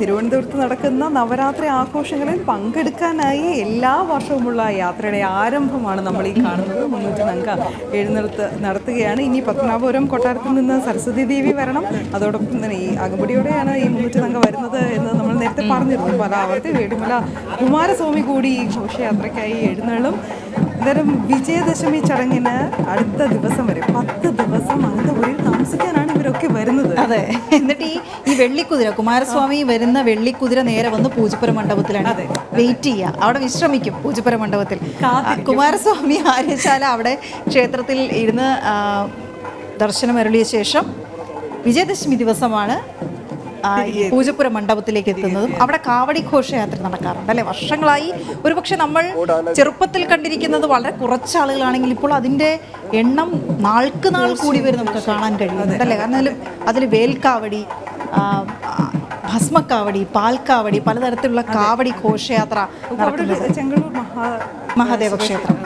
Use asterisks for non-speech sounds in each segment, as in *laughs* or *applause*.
തിരുവനന്തപുരത്ത് നടക്കുന്ന നവരാത്രി ആഘോഷങ്ങളിൽ പങ്കെടുക്കാനായി എല്ലാ വർഷവുമുള്ള യാത്രയുടെ ആരംഭമാണ് നമ്മൾ ഈ കാണുന്നത്. മുന്നൂറ്റി നങ്ക എഴുന്നേൽത്ത് നടത്തുകയാണ്. ഇനി പത്മനാഭപുരം കൊട്ടാരത്തിൽ നിന്ന് സരസ്വതി ദേവി വരണം. അതോടൊപ്പം തന്നെ ഈ അകമ്പടിയോടെയാണ് ഈ മുന്നൂറ്റി നങ്ക വരുന്നത് എന്ന് നമ്മൾ നേരത്തെ പറഞ്ഞിരുന്നു. പല ആവർത്തി വേടിമല കുമാരസ്വാമി കൂടി ഈ ഘോഷയാത്രയ്ക്കായി എഴുന്നള്ളും. അന്നേരം വിജയദശമി ചടങ്ങിന് അടുത്ത ദിവസം വരെ പത്ത് ദിവസം അനന്തപുരിയിൽ താമസിക്കാനാണ് ഇവരൊക്കെ വരുന്നത്. അതെ. എന്നിട്ട് ഈ ഈ വെള്ളിക്കുതിര കുമാരസ്വാമി വരുന്ന വെള്ളിക്കുതിര നേരെ വന്ന് പൂജപ്പുര മണ്ഡപത്തിലാണ്. അതെ. വെയിറ്റ് ചെയ്യുക. അവിടെ വിശ്രമിക്കും പൂജപ്പുര മണ്ഡപത്തിൽ. കുമാരസ്വാമി ആര്യശാല അവിടെ ക്ഷേത്രത്തിൽ ഇരുന്ന് ദർശനം അരുളിയ ശേഷം വിജയദശമി ദിവസമാണ് പൂജപ്പുര മണ്ഡപത്തിലേക്ക് എത്തുന്നതും അവിടെ കാവടി ഘോഷയാത്ര നടക്കാറുണ്ട് അല്ലെ? വർഷങ്ങളായി ഒരുപക്ഷെ നമ്മൾ ചെറുപ്പത്തിൽ കണ്ടിരിക്കുന്നത് വളരെ കുറച്ച് ആളുകളാണെങ്കിൽ ഇപ്പോൾ അതിന്റെ എണ്ണം നാൾക്ക് നാൾ കൂടി വരെ നമുക്ക് കാണാൻ കഴിയുന്നുണ്ട് അല്ലേ? കാരണം അതിൽ വേൽക്കാവടി ഭസ്മക്കാവടി പാൽക്കാവടി പലതരത്തിലുള്ള കാവടി ഘോഷയാത്ര മഹാ മഹാദേവ ക്ഷേത്രം.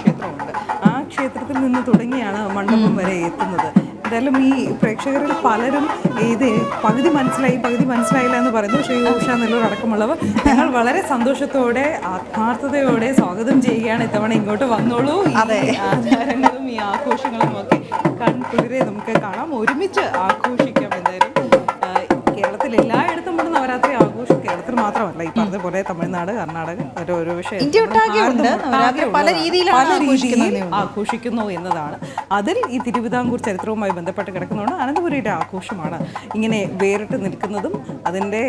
ക്ഷേത്രമുണ്ട്. ആ ക്ഷേത്രത്തിൽ നിന്ന് തുടങ്ങിയാണ് മണ്ഡപം വരെ എത്തുന്നത്. എന്തായാലും ഈ പ്രേക്ഷകരിൽ പലരും ഇത് പകുതി മനസ്സിലായി പകുതി മനസ്സിലായില്ല എന്ന് പറയുന്നു. ശ്രീ ഉഷ നെല്ലൂർ അടക്കമുള്ളവർ ഞങ്ങൾ വളരെ സന്തോഷത്തോടെ ആത്മാർത്ഥതയോടെ സ്വാഗതം ചെയ്യുകയാണ് ഇത്തവണ ഇങ്ങോട്ട് വന്നോളൂ. അതെ. ആചാരങ്ങളും ഈ ആഘോഷങ്ങളും ഒക്കെ കൺകുളിരെ നമുക്ക് കാണാം. ഒരുമിച്ച് ആഘോഷിക്കാം എന്തായാലും. കേരളത്തിൽ എല്ലായിടത്തും പോലെ തമിഴ്നാട് കർണാടക ഓരോരോ ഓരോ വിഷയം. പല രീതിയിൽ ആഘോഷിക്കുന്നു എന്നതാണ്. അതിൽ ഈ തിരുവിതാംകൂർ ചരിത്രവുമായി ബന്ധപ്പെട്ട് കിടക്കുന്നതുകൊണ്ട് അനന്തപുരിയുടെ ആഘോഷമാണ് ഇങ്ങനെ വേറിട്ട് നിൽക്കുന്നതും അതിന്റെ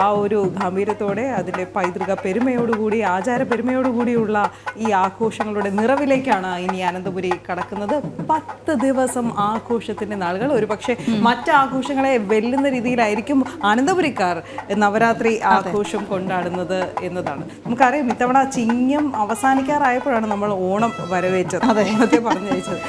ആ ഒരു ഗാംഭീര്യത്തോടെ അതിന്റെ പൈതൃക പെരുമയോടുകൂടി ആചാര പെരുമയോടുകൂടിയുള്ള ഈ ആഘോഷങ്ങളുടെ നിറവിലേക്കാണ് ഇനി അനന്തപുരി കടക്കുന്നത്. പത്ത് ദിവസം ആഘോഷത്തിന്റെ നാളുകൾ. ഒരുപക്ഷെ മറ്റ് ആഘോഷങ്ങളെ വെല്ലുന്ന രീതിയിലായിരിക്കും അനന്തപുരിക്കാർ നവരാത്രി ആഘോഷം കൊണ്ടാടുന്നത്. എന്നതാണ്. നമുക്കറിയാം ഇത്തവണ ചിങ്ങം അവസാനിക്കാറായപ്പോഴാണ് നമ്മൾ ഓണം വരവേറ്റത്. ഓണത്തെ പറഞ്ഞയച്ചത്.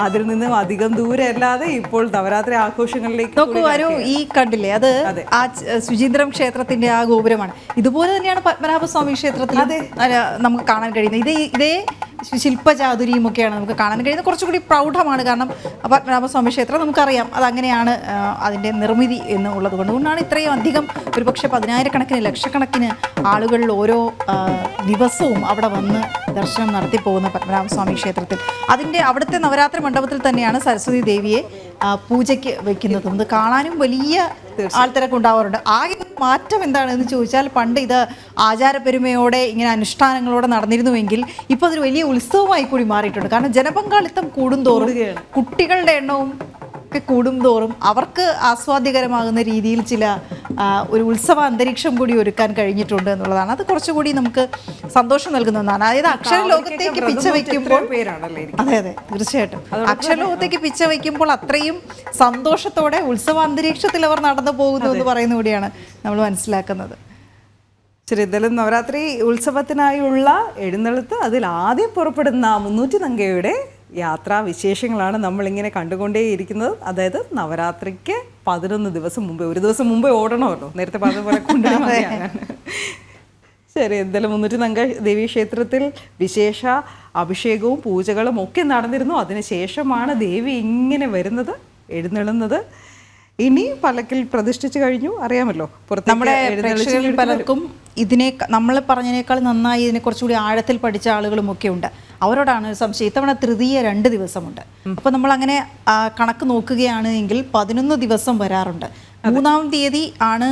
അതിൽ നിന്നും അധികം ദൂരെ അല്ലാതെ ഇപ്പോൾ നവരാത്രി ആഘോഷങ്ങളിലേക്ക് ആരോ ഈ കണ്ടില്ലേ? അത് ആ ശുചീന്ദ്രം ക്ഷേത്രത്തിന്റെ ആ ഗോപുരമാണ്. ഇതുപോലെ തന്നെയാണ് പത്മനാഭസ്വാമി ക്ഷേത്രത്തിൽ അതെ. നമുക്ക് കാണാൻ കഴിയുന്നത്. ഇതേ ഇതേ ശില്പചാതുരിയും ഒക്കെയാണ് നമുക്ക് കാണാൻ കഴിയുന്നത് കുറച്ചുകൂടി പ്രൗഢമാണ്. കാരണം പത്മനാഭസ്വാമി ക്ഷേത്രം നമുക്കറിയാം. അതങ്ങനെയാണ് അതിന്റെ നിർമ്മിതി എന്ന് ഉള്ളത് കൊണ്ട് അതുകൊണ്ടാണ് ഇത്രയും അധികം ഒരുപക്ഷെ പതിനായിരക്കണക്കിന് ലക്ഷക്കണക്കിന് ആളുകളിൽ ഓരോ ദിവസവും അവിടെ വന്ന് ദർശനം നടത്തി പോകുന്ന പത്മനാഭസ്വാമി ക്ഷേത്രത്തിൽ. അതിന്റെ അവിടുത്തെ നവരാത്രി മണ്ഡപത്തിൽ തന്നെയാണ് സരസ്വതി ദേവിയെ പൂജയ്ക്ക് വെക്കുന്നത് ഇത് കാണാനും വലിയ ആൾത്തിരക്ക് ഉണ്ടാവാറുണ്ട്. ആകെ മാറ്റം എന്താണെന്ന് ചോദിച്ചാൽ പണ്ട് ഇത് ആചാരപ്പെരുമയോടെ ഇങ്ങനെ അനുഷ്ഠാനങ്ങളോടെ നടന്നിരുന്നുവെങ്കിൽ ഇപ്പോൾ അതൊരു വലിയ ഉത്സവമായി കൂടി മാറിയിട്ടുണ്ട്. കാരണം ജനപങ്കാളിത്തം കൂടുന്തോറും കുട്ടികളുടെ എണ്ണവും ഒക്കെ കൂടുന്തോറും അവർക്ക് ആസ്വാദ്യകരമാകുന്ന രീതിയിൽ ചില ഒരു ഉത്സവ അന്തരീക്ഷം കൂടി ഒരുക്കാൻ കഴിഞ്ഞിട്ടുണ്ട് എന്നുള്ളതാണ്. അത് കുറച്ചുകൂടി നമുക്ക് സന്തോഷം നൽകുന്ന ഒന്നാണ്. അതായത് അക്ഷരലോകത്തേക്ക് പിച്ച വയ്ക്കുമ്പോൾ അതെ അതെ തീർച്ചയായിട്ടും. അക്ഷരലോകത്തേക്ക് പിച്ച വയ്ക്കുമ്പോൾ അത്രയും സന്തോഷത്തോടെ ഉത്സവ അന്തരീക്ഷത്തിൽ അവർ നടന്നു പോകുന്നു എന്ന് പറയുന്ന കൂടിയാണ് നമ്മൾ മനസ്സിലാക്കുന്നത്. ശരി എന്തായാലും നവരാത്രി ഉത്സവത്തിനായുള്ള എഴുന്നള്ളത്ത് അതിൽ ആദ്യം പുറപ്പെടുന്ന മുന്നൂറ്റി നങ്കയുടെ യാത്രാ വിശേഷങ്ങളാണ് നമ്മളിങ്ങനെ കണ്ടുകൊണ്ടേയിരിക്കുന്നത് അതായത് നവരാത്രിക്ക് പതിനൊന്ന് ദിവസം മുമ്പേ ഒരു ദിവസം മുമ്പേ ഓടണമല്ലോ. നേരത്തെ പറഞ്ഞ പോലെ *laughs* മതിയാകാൻ. ശരി എന്തായാലും മുന്നൂറ്റി നങ്ക ദേവീ ക്ഷേത്രത്തിൽ വിശേഷ അഭിഷേകവും പൂജകളും ഒക്കെ നടന്നിരുന്നു. അതിനുശേഷമാണ് ദേവി ഇങ്ങനെ വരുന്നത് എഴുന്നള്ളുന്നത്. ഇനി പലക്കിൽ പ്രതിഷ്ഠിച്ചു കഴിഞ്ഞു. അറിയാമല്ലോ നമ്മുടെ പലർക്കും ഇതിനെ നമ്മൾ പറഞ്ഞതിനേക്കാൾ നന്നായി ഇതിനെ കുറച്ചുകൂടി ആഴത്തിൽ പഠിച്ച ആളുകളും ഒക്കെ ഉണ്ട്. അവരോടാണ് സംശയം. ഇത്തവണ തൃതീയ രണ്ട് ദിവസമുണ്ട്. അപ്പോൾ നമ്മൾ അങ്ങനെ കണക്ക് നോക്കുകയാണ് എങ്കിൽ പതിനൊന്ന് ദിവസം വരാറുണ്ട്. മൂന്നാം തീയതി ആണ്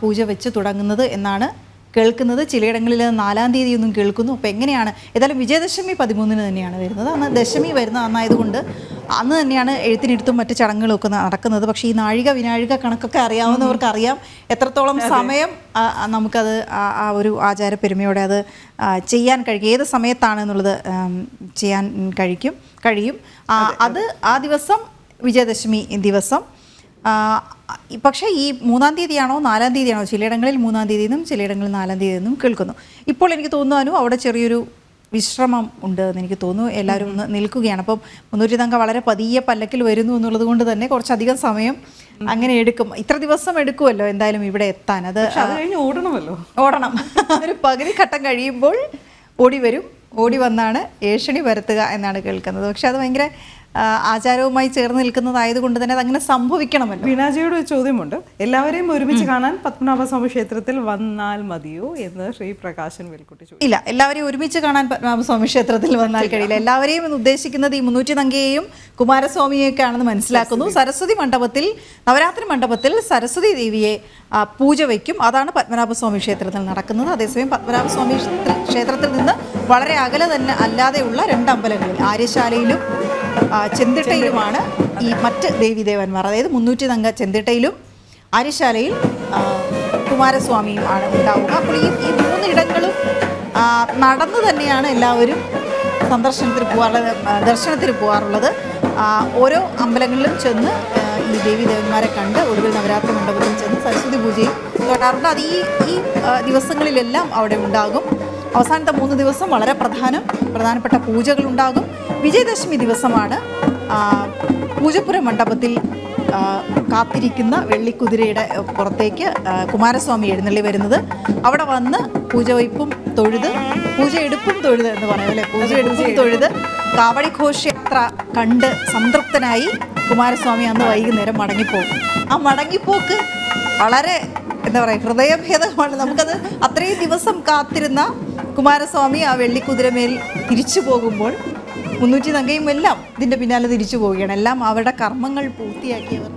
പൂജ വെച്ച് തുടങ്ങുന്നത് എന്നാണ് കേൾക്കുന്നത്. ചിലയിടങ്ങളിൽ നാലാം തീയതി ഒന്നും കേൾക്കുന്നു. അപ്പോൾ എങ്ങനെയാണ്? ഏതായാലും വിജയദശമി പതിമൂന്നിന് തന്നെയാണ് വരുന്നത്. അന്ന് ദശമി വരുന്ന അന്നായതുകൊണ്ട് അന്ന് തന്നെയാണ് എഴുത്തിനിരുത്തും മറ്റ് ചടങ്ങുകളൊക്കെ നടക്കുന്നത്. പക്ഷേ ഈ നാഴിക വിനാഴിക കണക്കൊക്കെ അറിയാവുന്നവർക്ക് അറിയാം എത്രത്തോളം സമയം നമുക്കത് ആ ആ ഒരു ആചാര പെരുമയോടെ അത് ചെയ്യാൻ കഴിയും. ഏത് സമയത്താണ് എന്നുള്ളത് ചെയ്യാൻ കഴിക്കും കഴിയും. അത് ആ ദിവസം വിജയദശമി ദിവസം പക്ഷേ ഈ മൂന്നാം തീയതിയാണോ നാലാം തീയതിയാണോ ചിലയിടങ്ങളിൽ മൂന്നാം തീയതി എന്നും ചിലയിടങ്ങളിൽ നാലാം തീയതി എന്നും കേൾക്കുന്നു. ഇപ്പോൾ എനിക്ക് തോന്നുവാനും അവിടെ ചെറിയൊരു വിശ്രമം ഉണ്ട് എന്ന് എനിക്ക് തോന്നുന്നു. എല്ലാവരും ഒന്ന് നിൽക്കുകയാണ്. അപ്പം മുന്നൂറ്റി തങ്ക വളരെ പതിയെ പല്ലക്കിൽ വരുന്നു എന്നുള്ളത് കൊണ്ട് തന്നെ കുറച്ചധികം സമയം അങ്ങനെ എടുക്കും. ഇത്ര ദിവസം എടുക്കുമല്ലോ എന്തായാലും ഇവിടെ എത്താൻ. അത് ഓടണമല്ലോ. ഓടണം. ഒരു പകുതി ഘട്ടം കഴിയുമ്പോൾ ഓടി വരും. ഓടി വന്നാണ് ഏഷണി വരുത്തുക എന്നാണ് കേൾക്കുന്നത്. പക്ഷെ അത് ഭയങ്കര ആചാരവുമായി ചേർന്ന് നിൽക്കുന്നതായതുകൊണ്ട് തന്നെ അതങ്ങനെ സംഭവിക്കണമല്ലോ. വീണാജിയോട് ഒരു ചോദ്യമുണ്ട്. എല്ലാവരെയും ഒരുമിച്ച് കാണാൻ പത്മനാഭസ്വാമി ക്ഷേത്രത്തിൽ വന്നാൽ മതിയോ എന്ന് ശ്രീ പ്രകാശൻ വെൽക്കുട്ടി ചോദിച്ചു. ഇല്ല എല്ലാവരെയും ഒരുമിച്ച് കാണാൻ പത്മനാഭസ്വാമി ക്ഷേത്രത്തിൽ വന്നാൽ കഴിയില്ല. എല്ലാവരെയും എന്ന് ഉദ്ദേശിക്കുന്നത് ഈ മുന്നൂറ്റി നങ്കയെയും കുമാരസ്വാമിയൊക്കെ ആണെന്ന് മനസ്സിലാക്കുന്നു സരസ്വതി മണ്ഡപത്തിൽ നവരാത്രി മണ്ഡപത്തിൽ സരസ്വതി ദേവിയെ പൂജ വയ്ക്കും. അതാണ് പത്മനാഭസ്വാമി ക്ഷേത്രത്തിൽ നടക്കുന്നത്. അതേസമയം പത്മനാഭസ്വാമി ക്ഷേത്ര- ക്ഷേത്രത്തിൽ നിന്ന് വളരെ അകലെ തന്നെ അല്ലാതെയുള്ള രണ്ട് അമ്പലങ്ങളിൽ ആര്യശാലയിലും ചെന്തിട്ടയിലുമാണ് ഈ മറ്റ് ദേവീദേവന്മാർ. അതായത് മുന്നൂറ്റി തങ്ക ചെന്തിട്ടയിലും ആര്യശാലയിൽ കുമാരസ്വാമിയും ആണ് ഉണ്ടാവുക. അപ്പോൾ ഈ ഈ മൂന്നിടങ്ങളും നടന്നു തന്നെയാണ് എല്ലാവരും സന്ദർശനത്തിന് പോകാറുള്ളത് ദർശനത്തിന് പോകാറുള്ളത് ഓരോ അമ്പലങ്ങളിലും ചെന്ന് ഈ ദേവിദേവന്മാരെ കണ്ട് ഒടുവിൽ നവരാത്രി മണ്ഡപത്തിൽ ചെന്ന് സരസ്വതി പൂജയും തൊടാറുണ്ട് അത് ഈ ഈ ദിവസങ്ങളിലെല്ലാം അവിടെ ഉണ്ടാകും. അവസാനത്തെ മൂന്ന് ദിവസം വളരെ പ്രധാനം. പ്രധാനപ്പെട്ട പൂജകളുണ്ടാകും. വിജയദശമി ദിവസമാണ്. പൂജപ്പുര മണ്ഡപത്തിൽ കാത്തിരിക്കുന്ന വെള്ളിക്കുതിരയുടെ പുറത്തേക്ക് കുമാരസ്വാമി എഴുന്നള്ളി വരുന്നത്. അവിടെ വന്ന് പൂജ പൂജവയ്പ്പും തൊഴുത് പൂജ എടുപ്പും തൊഴുത് എന്ന് പറയാം അല്ലേ? പൂജ എടുപ്പും തൊഴുത് കാവടി ഘോഷയാത്ര കണ്ട് സംതൃപ്തനായി കുമാരസ്വാമി അന്ന് വൈകുന്നേരം മടങ്ങിപ്പോകും. ആ മടങ്ങിപ്പോക്ക് വളരെ എന്താ പറയുക ഹൃദയഭേദമാണ്. നമുക്കത് അത്രയും ദിവസം കാത്തിരുന്ന കുമാരസ്വാമി ആ വെള്ളിക്കുതിരമേൽ തിരിച്ചു പോകുമ്പോൾ മുന്നൂറ്റി നങ്കയും എല്ലാം ഇതിന്റെ പിന്നാലെ തിരിച്ചു പോവുകയാണ്. എല്ലാം അവരുടെ കർമ്മങ്ങൾ പൂർത്തിയാക്കിയവർ.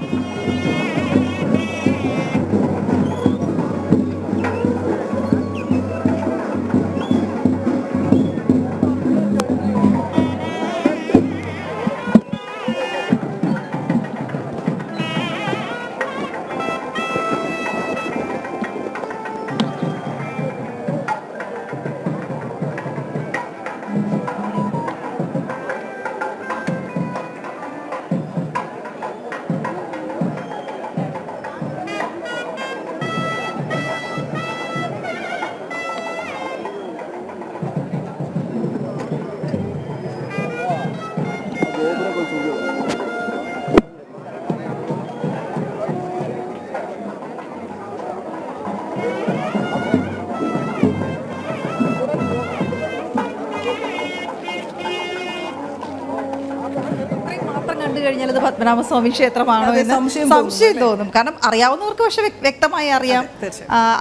പത്മനാഭസ്വാമി ക്ഷേത്രമാണോ എന്ന് സംശയം തോന്നും കാരണം അറിയാവുന്നവർക്ക് പക്ഷെ വ്യക്തമായി അറിയാം.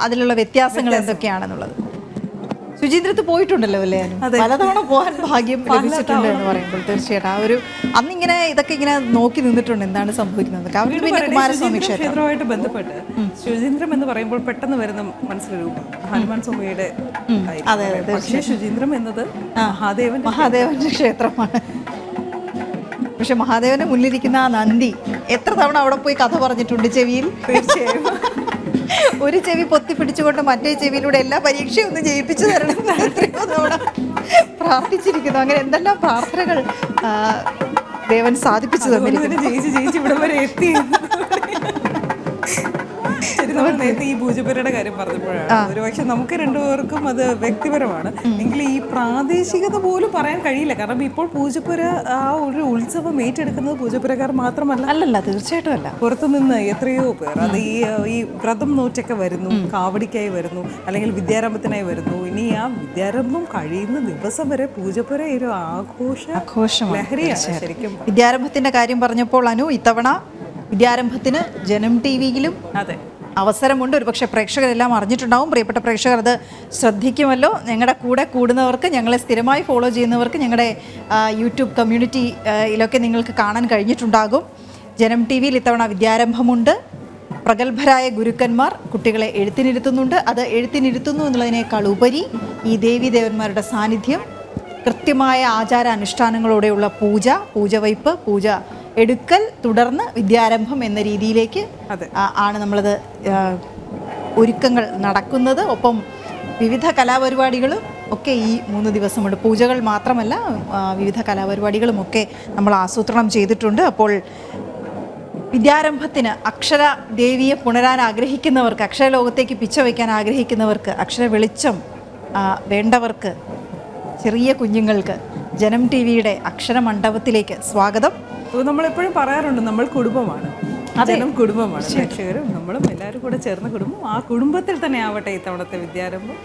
അതിലുള്ള വ്യത്യാസങ്ങൾ എന്തൊക്കെയാണെന്നുള്ളത്. ശുചീന്ദ്രത്ത് പോയിട്ടുണ്ടല്ലോ അല്ലേ? പലതവണ പോകാൻ ഭാഗ്യം ലഭിച്ചിട്ടുണ്ട്. എന്ന് പറയുമ്പോൾ തീർച്ചയായിട്ടും. ആ ഒരു അന്നിങ്ങനെ ഇതൊക്കെ ഇങ്ങനെ നോക്കി നിന്നിട്ടുണ്ട് എന്താണ് സംഭവിക്കുന്നത്. കാരണം പിന്നെ കുമാരസ്വാമി ക്ഷേത്രമായിട്ട് ക്ഷേത്രവുമായിട്ട് ബന്ധപ്പെട്ട് ശുചീന്ദ്രം എന്ന് പറയുമ്പോൾ പെട്ടെന്ന് വരുന്ന മനസ്സിലൊരു ഹനുമാൻ സ്വാമിയുടെ അതെ, പക്ഷേ ശുചീന്ദ്രം എന്നത് മഹാദേവൻ മഹാദേവന്റെ ക്ഷേത്രമാണ്. പക്ഷെ മഹാദേവന്റെ മുന്നിലിരിക്കുന്ന ആ നന്ദി എത്ര തവണ അവിടെ പോയി കഥ പറഞ്ഞിട്ടുണ്ട് ചെവിയിൽ? ഒരു ചെവി പൊത്തി പിടിച്ചുകൊണ്ട് മറ്റേ ചെവിയിലൂടെ എല്ലാ പരീക്ഷയും ഒന്ന് ജയിപ്പിച്ചു തരണം എത്രയോ തവണ പ്രാർത്ഥിച്ചിരിക്കുന്നു. അങ്ങനെ എന്തെല്ലാം പ്രാർത്ഥനകൾ ദേവൻ സാധിപ്പിച്ചു തന്നിരിക്കുന്നു. ജയിച്ച് ജയിച്ച് ഇവിടെ വരെ എത്തി. നമ്മൾ നേരത്തെ ഈ പൂജപ്പുരയുടെ കാര്യം പറഞ്ഞപ്പോഴാണ്. ഒരുപക്ഷെ നമുക്ക് രണ്ടുപേർക്കും അത് വ്യക്തിപരമാണ്. എങ്കിൽ ഈ പ്രാദേശികത പോലും പറയാൻ കഴിയില്ല. കാരണം ഇപ്പോൾ പൂജപ്പുര ആ ഒരു ഉത്സവം ഏറ്റെടുക്കുന്നത് പൂജപ്പുരക്കാർ മാത്രമല്ല. അല്ലല്ല തീർച്ചയായിട്ടും അല്ല. പുറത്തുനിന്ന് എത്രയോ പേർ. അത് ഈ ഈ വ്രതം നോറ്റൊക്കെ വരുന്നു കാവടിക്കായി വരുന്നു അല്ലെങ്കിൽ വിദ്യാരംഭത്തിനായി വരുന്നു. ഇനി ആ വിദ്യാരംഭം കഴിയുന്ന ദിവസം വരെ പൂജപ്പുര ഒരു ആഘോഷ ആഘോഷം ലഹരിയാണ് ശരിക്കും വിദ്യാരംഭത്തിന്റെ കാര്യം പറഞ്ഞപ്പോൾ അനു ഇത്തവണ വിദ്യാരംഭത്തിന് ജനം ടി വിയിലും അതെ. അവസരമുണ്ട്. ഒരുപക്ഷെ പ്രേക്ഷകരെല്ലാം അറിഞ്ഞിട്ടുണ്ടാവും. പ്രിയപ്പെട്ട പ്രേക്ഷകർ അത് ശ്രദ്ധിക്കുമല്ലോ. ഞങ്ങളുടെ കൂടെ കൂടുന്നവർക്ക് ഞങ്ങളെ സ്ഥിരമായി ഫോളോ ചെയ്യുന്നവർക്ക് ഞങ്ങളുടെ യൂട്യൂബ് കമ്മ്യൂണിറ്റിയിലൊക്കെ നിങ്ങൾക്ക് കാണാൻ കഴിഞ്ഞിട്ടുണ്ടാകും. ജനം ടി വിയിൽ ഇത്തവണ വിദ്യാരംഭമുണ്ട്. പ്രഗത്ഭരായ ഗുരുക്കന്മാർ കുട്ടികളെ എഴുത്തിനിരുത്തുന്നുണ്ട്. അത് എഴുത്തിനിരുത്തുന്നു എന്നുള്ളതിനേക്കാൾ ഉപരി ഈ ദേവി ദേവന്മാരുടെ സാന്നിധ്യം കൃത്യമായ ആചാര അനുഷ്ഠാനങ്ങളോടെയുള്ള പൂജ പൂജവയ്പ് പൂജ എടുക്കൽ തുടർന്ന് വിദ്യാരംഭം എന്ന രീതിയിലേക്ക് ആണ് നമ്മളത് ഒരുക്കങ്ങൾ നടക്കുന്നത്. ഒപ്പം വിവിധ കലാപരിപാടികളും ഒക്കെ ഈ മൂന്ന് ദിവസമുണ്ട്. പൂജകൾ മാത്രമല്ല വിവിധ കലാപരിപാടികളും ഒക്കെ നമ്മൾ ആസൂത്രണം ചെയ്തിട്ടുണ്ട്. അപ്പോൾ വിദ്യാരംഭത്തിന് അക്ഷര ദേവിയെ പുണരാൻ ആഗ്രഹിക്കുന്നവർക്ക് അക്ഷര ലോകത്തേക്ക് പിച്ച വയ്ക്കാൻ ആഗ്രഹിക്കുന്നവർക്ക് അക്ഷര വെളിച്ചം വേണ്ടവർക്ക് ചെറിയ കുഞ്ഞുങ്ങൾക്ക് ജനം ടി വിയുടെ അക്ഷരമണ്ഡപത്തിലേക്ക് സ്വാഗതം. അത് നമ്മളെപ്പോഴും പറയാറുണ്ട് നമ്മൾ കുടുംബമാണ്. ജനം കുടുംബമാണ്. പ്രേക്ഷകരും നമ്മളും എല്ലാവരും കൂടെ ചേർന്ന കുടുംബം ആ കുടുംബത്തിൽ തന്നെ ആവട്ടെ ഇത്തവണത്തെ വിദ്യാരംഭം.